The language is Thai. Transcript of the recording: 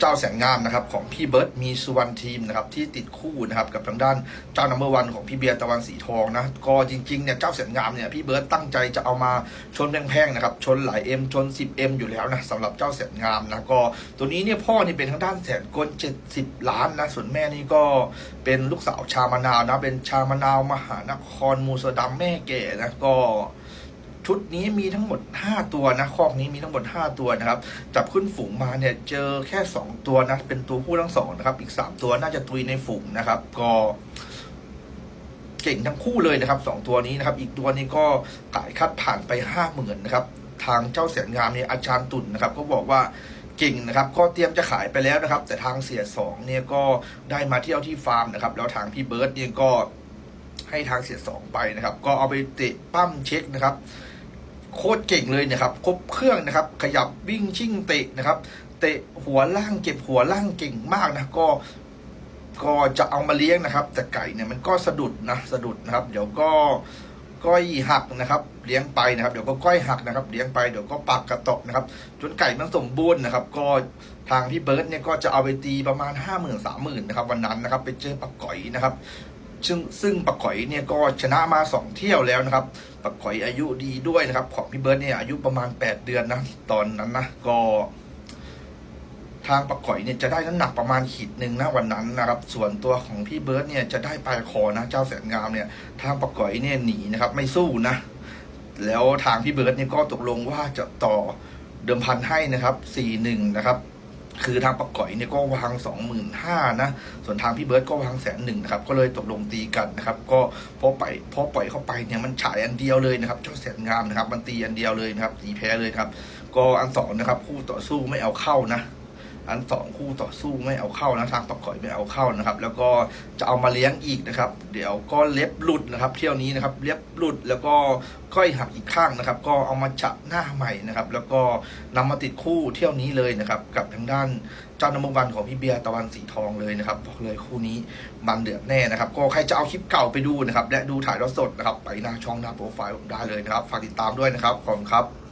เจ้าแสนงามนะครับของพี่เบิร์ตมีสุวรรณทีมนะครับที่ติดคู่นะครับกับทางด้านเจ้านัมเบอร์วันของพี่เบียร์ตะวันสีทองนะก็จริงๆเนี่ยเจ้าแสนงามเนี่ยพี่เบิร์ตตั้งใจจะเอามาชนแพงๆนะครับชนหลายเอ็มชน 10M อยู่แล้วนะสำหรับเจ้าแสนงามนะก็ตัวนี้เนี่ยพ่อนี่เป็นทางด้านแสนกล70 ล้านนะส่วนแม่นี่ก็เป็นลูกสาวชามะนาวนะเป็นชามะนาวมหานครมูสดัมแม่แก่นะก็ ชุดนี้มีทั้งหมด 5 ตัวนะคอกนี้มีทั้งหมด 5 ตัวนะครับ จับขึ้นฝูงมาเนี่ยเจอแค่ 2 ตัวนะ เป็นตัวผู้ทั้งสองนะครับ อีก 3 ตัวน่าจะตุยในฝูงนะครับ ก็เก่งทั้งคู่เลยนะครับ 2 ตัวนี้นะครับ อีกตัวนี้ก็ขายคัดผ่านไป 5 0,000นะครับ ทางเจ้าแสนงามเนี่ยอาจารย์ตุ่นนะครับ ก็บอกว่าเก่งนะครับ ก็เตรียมจะขายไปแล้วนะครับ แต่ทางเสียสองเนี่ยก็ได้มาเที่ยวที่ฟาร์มนะครับ แล้วทางพี่เบิร์ดเนี่ยก็ให้ทางเสียสองไปนะครับ ก็เอาไปเตะปั้มเช็คนะครับ โคตรเก่งเลยนะครับ ครบเครื่องนะครับ ขยับวิ่งชิ่งเตะนะครับ เตะหัวล่างเก็บหัวล่างเก่งมากนะก็ก็จะเอามาเลี้ยงนะครับ แต่ไก่เนี่ยมันก็สะดุดนะสะดุดนะครับ เดี๋ยวก็ก้อยหักนะครับ เลี้ยงไปนะครับ เดี๋ยวก็ก้อยหักนะครับ เลี้ยงไปเดี๋ยวก็ปักกระตกนะครับ จนไก่มันสมบูรณ์นะครับ ก็ทางพี่เบิร์ตเนี่ยก็จะเอาไปตีประมาณห้าหมื่นสามหมื่นนะครับวันนั้นนะครับ ไปเจอปักก่อยนะครับ ซึ่งซึ่งปักก่อยเนี่ยก็ชนะมาสองเที่ยวแล้วนะครับปักก่อยอายุดีด้วยนะครับ ของพี่เบิร์ตเนี่ยอายุประมาณ 8 เดือนนะตอนนั้นนะก็ทางปักก่อยเนี่ยจะได้น้ำหนักประมาณขีดหนึ่งนะวันนั้นนะครับ ส่วนตัวของพี่เบิร์ตเนี่ยจะได้ปลายคอนะเจ้าแสนงามเนี่ย ทางปักก่อยเนี่ยหนีนะครับ ไม่สู้นะ แล้วทางพี่เบิร์ตเนี่ยก็ตกลงว่าจะต่อเดิมพันให้นะครับสี่หนึ่งนะครับ คือทางปักก่อยเนี่ยก็วางสองหมื่นห้านะ ส่วนทางพี่เบิร์ดก็วางแสนหนึ่งนะครับ ก็เลยตกลงตีกันนะครับ ก็พอไปพอปล่อยเข้าไปเนี่ยมันฉายอันเดียวเลยนะครับ เจ้าแสนงามนะครับ มันตีอันเดียวเลยนะครับตีแพ้เลยครับ ก็อันสองนะครับคู่ต่อสู้ไม่เอาเข้านะ อันสองคู่ต่อสู้ไม่เอาเข้านะทางปักก่อยไม่เอาเข้านะครับ แล้วก็จะเอามาเลี้ยงอีกนะครับ เดี๋ยวก็เล็บหลุดนะครับ เที่ยวนี้นะครับเล็บหลุดแล้วก็ก้อยหักอีกข้างนะครับ ก็เอามาจับหน้าใหม่นะครับ แล้วก็นำมาติดคู่เที่ยวนี้เลยนะครับ กับทางด้านเจ้านมวันของพี่เบียร์ตะวันสีทองเลยนะครับบอกเลยคู่นี้มันเดือดแน่นะครับ ก็ใครจะเอาคลิปเก่าไปดูนะครับ และดูถ่ายทอดสดนะครับไปหน้าช่องหน้าโปรไฟล์ผมได้เลยนะครับ ฝากติดตามด้วยนะครับขอบคุณครับ